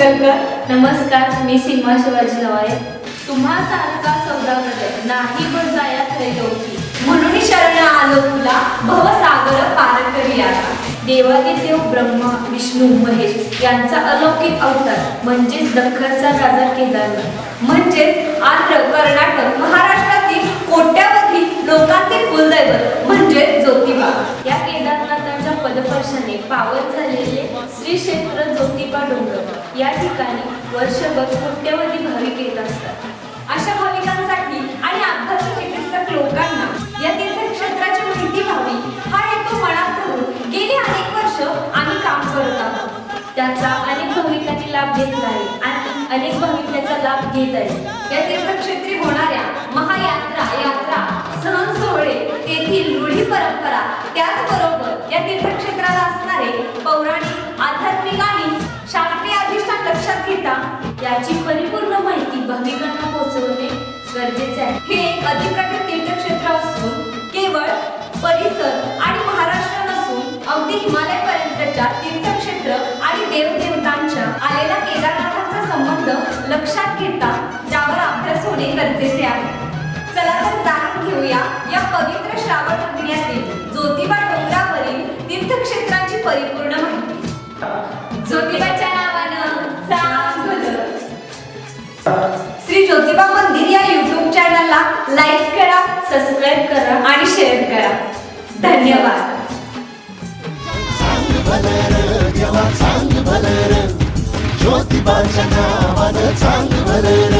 ज्योतिप्रसाद नमस्कार मी सीमा शिवाजी लवाळे. तुम्हा सारखा सौदागर नाही व जाया त्रैलोकी म्हणून शरण आलो तुला भवसागर पार करी आता देवादिदेव ब्रह्मा विष्णू महेश यांचा अलौकिक अवतार म्हणजेच दख्खनचा राजा केदारनाथ म्हणजेच आंध्र कर्नाटक महाराष्ट्रातील कोट्यावधी लोकांचे कुलदैवत म्हणजे ज्योतिबा. या केदारनाथांच्या पदपर्शाने पावन झालेले श्री क्षेत्र ज्योतिबा डोंगर या ठिकाणी वर्षभर कोट्यवधी भाविक येत असतात. अशा भाविकांसाठी आणि आध्यात्मिक चिकित्सक लोकांना या तीर्थक्षेत्राची माहिती व्हावी हा हेतू मनात धरून गेली अनेक वर्ष आम्ही काम करत आहोत. त्याचा अनेक भाविकांनी लाभ घेतला आहे आणि अनेक भाविक त्याचा लाभ घेत आहेत या तीर्थक्षेत्री होणाऱ्या महायात्रा याची परिपूर्ण माहिती भाविकांना पोहोचवणे गरजेचे आहे. हे एक अधिकृत तीर्थक्षेत्र असून केवळ परिसर आणि महाराष्ट्र नसून अगदी हिमालयापर्यंतच्या तीर्थक्षेत्र आणि देवदेवतांच्या आलेल्या केदारनाथाचा संबंध चॅनलला लाईक करा सबस्क्राईब करा आणि शेअर करा. धन्यवाद. ज्योतिबाच्या नावानं चांग भलर.